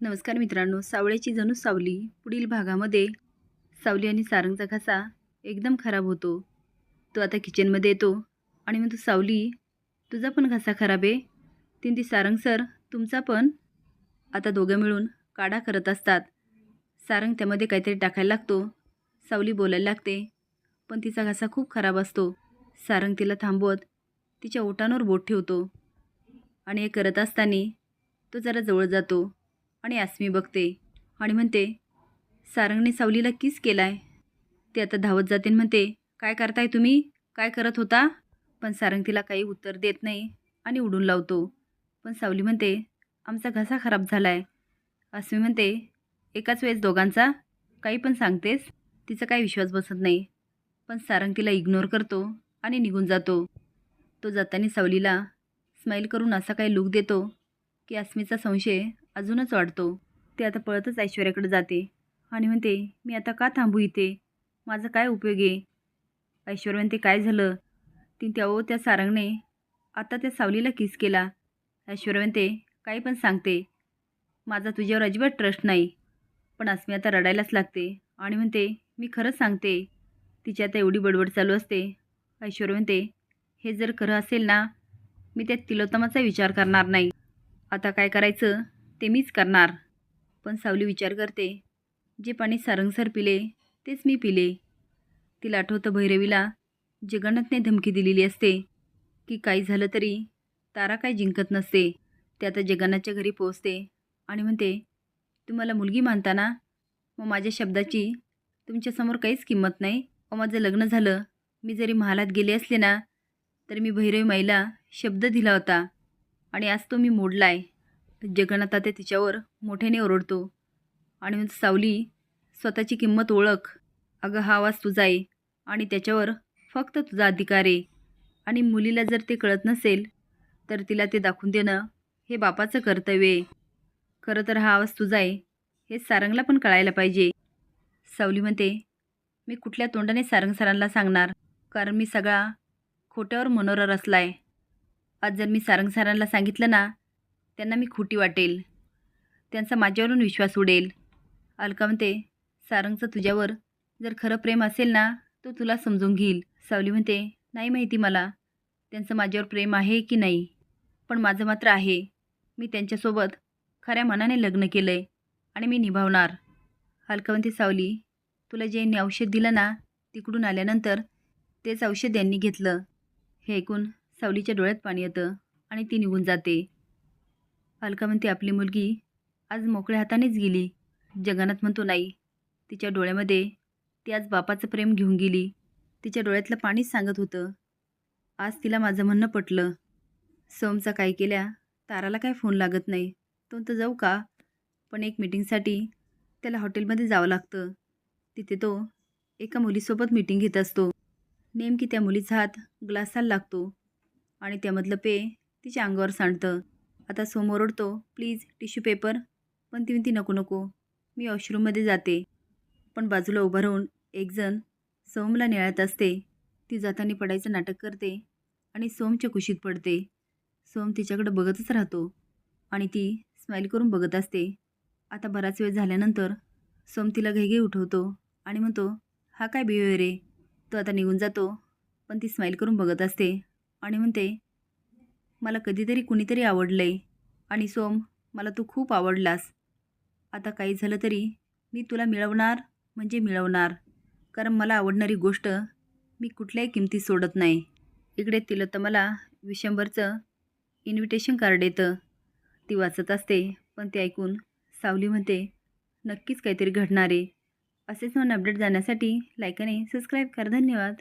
नमस्कार मित्रांनो सावळ्याची जणू सावली पुढील भागामध्ये सावली आणि सारंगचा घासा एकदम खराब होतो. तो आता किचनमध्ये येतो आणि म्हणतो सावली तुझा पण घासा खराब आहे. तीन ती सारंग सर तुमचा पण? आता दोघं मिळून काढा करत असतात. सारंग त्यामध्ये काहीतरी टाकायला लागतो. सावली बोलायला लागते पण तिचा घासा खूप खराब असतो. सारंग तिला थांबवत तिच्या ओटांवर बोट ठेवतो आणि हे करत असताना तो जरा जवळ जातो. आणि आसमी बघते आणि म्हणते सारंगने सावलीला किस केलाय? ते आता धावत जाते म्हणते काय करताय तुम्ही? काय करत होता? पण सारंग तिला काही उत्तर देत नाही आणि उडून लावतो. पण सावली म्हणते आमचा घसा खराब झाला आहे आसमी म्हणते एकाच वेळेस दोघांचा? काही पण सांगतेस? तिचा काही विश्वास बसत नाही. पण सारंग तिला इग्नोर करतो आणि निघून जातो. तो जाताना सावलीला स्माईल करून असा काही लूक देतो की अस्मीचा संशय अजूनच वाढतो ते आता पळतच ऐश्वर्याकडे जाते. आणि म्हणते मी आता का थांबू इथे? माझा काय उपयोग आहे? ऐश्वर्या म्हणते काय झालं? ती त्या त्या सारंगने आता त्या सावलीला किस केला. ऐश्वर्या म्हणते काही पण सांगते. माझा तुझ्यावर अजिबात ट्रस्ट नाही. पण अस्मी आता रडायलाच लागते. आणि म्हणते मी खरंच सांगते. तिची आता एवढी बडबड चालू असते. ऐश्वर्या म्हणते हे जर खरं असेल ना मी त्या तिलोत्तमाचा विचार करणार नाही. आता काय करायचं? ते मीच करणार. पण सावली विचार करते जे पाणी सारंगसर पिले तेच मी पिले. तिला आठवतं भैरवीला जगन्नाथने धमकी दिलेली असते की काही झालं तरी तारा काय जिंकत नसते ते आता जगन्नाथच्या घरी पोहोचते आणि म्हणते तुम्हाला मुलगी मानताना मग माझ्या शब्दाची तुमच्यासमोर काहीच किंमत नाही. व माझं लग्न झालं. मी जरी महालात गेले असले ना तर मी भैरवी माईला शब्द दिला होता आणि आज तो मी मोडला आहे जगन्नाथ ते तिच्यावर मोठ्याने ओरडतो. आणि मग सावली स्वतःची किंमत ओळख. अगं हा आवाज तुझा आहे. आणि त्याच्यावर फक्त तुझा अधिकार आहे. आणि मुलीला जर ते कळत नसेल तर तिला ते दाखवून देणं हे बापाचं कर्तव्य आहे. खरं तर हा आवाज तुझा आहे. हे सारंगला पण कळायला पाहिजे. सावली म्हणते मी कुठल्या तोंडाने सारंग सरांना सांगणार? कारण मी सगळा खोट्यावर मनोरा रचला आहे आज जर मी सारंग सरांना सांगितलं ना त्यांना मी खोटी वाटेल. त्यांचा माझ्यावरून विश्वास उडेल. अलका म्हणते सारंगचं तुझ्यावर जर खरं प्रेम असेल ना तो तुला समजून घेईल. सावली म्हणते नाही माहिती मला त्यांचं माझ्यावर प्रेम आहे की नाही? पण माझं मात्र आहे. मी त्यांच्यासोबत खऱ्या मनाने लग्न केलं आहे आणि मी निभावणार. अलका म्हणते सावली तुला जे यांनी औषध दिलं ना तिकडून आल्यानंतर तेच औषध यांनी घेतलं. हे ऐकून सावलीच्या डोळ्यात पाणी येतं आणि ती निघून जाते. अलका म्हणते आपली मुलगी आज मोकळ्या हातानेच गेली. जगन्नाथ म्हणतो नाही तिच्या डोळ्यामध्ये ती आज बापाचं प्रेम घेऊन गेली. तिच्या डोळ्यातलं पाणीच सांगत होतं. आज तिला माझं म्हणणं पटलं. सोमचा काय केल्या ताराला काय फोन लागत नाही. तो तर जाऊ का पण एक मीटिंगसाठी त्याला हॉटेलमध्ये जावं लागतं. तिथे तो एका मुलीसोबत मीटिंग घेत असतो. नेमकी त्या मुलीचा हात ग्लासाला लागतो आणि त्यामधलं पे तिच्या अंगावर सांडतं. आता समोर ओरडतो प्लीज टिश्यू पेपर. पण ती म्हणती नको नको. मी वॉशरूममध्ये जाते. पण बाजूला उभं राहून एकजण सोमला निळत असते. ती जाताना पडायचं नाटक करते आणि सोमच्या कुशीत पडते. सोम तिच्याकडे बघतच राहतो आणि ती स्माईल करून बघत असते. आता बराच वेळ झाल्यानंतर सोम तिला घाईघाई उठवतो आणि म्हणतो हा काय बिहेवियर रे? तो आता निघून जातो. पण ती स्माईल करून बघत असते आणि म्हणते मला कधीतरी कुणीतरी आवडलं आहे आणि सोम मला तू खूप आवडलास. आता काही झालं तरी मी तुला मिळवणार म्हणजे मिळवणार. कारण मला आवडणारी गोष्ट मी कुठल्याही किमतीत सोडत नाही. इकडे तिला तर मला विशंभरचं इन्व्हिटेशन कार्ड येतं. ती वाचत असते पण ते ऐकून सावली म्हणते नक्कीच काहीतरी घडणार आहे. असेच नवीन अपडेट जाण्यासाठी लाईक आणि सबस्क्राईब करा. धन्यवाद.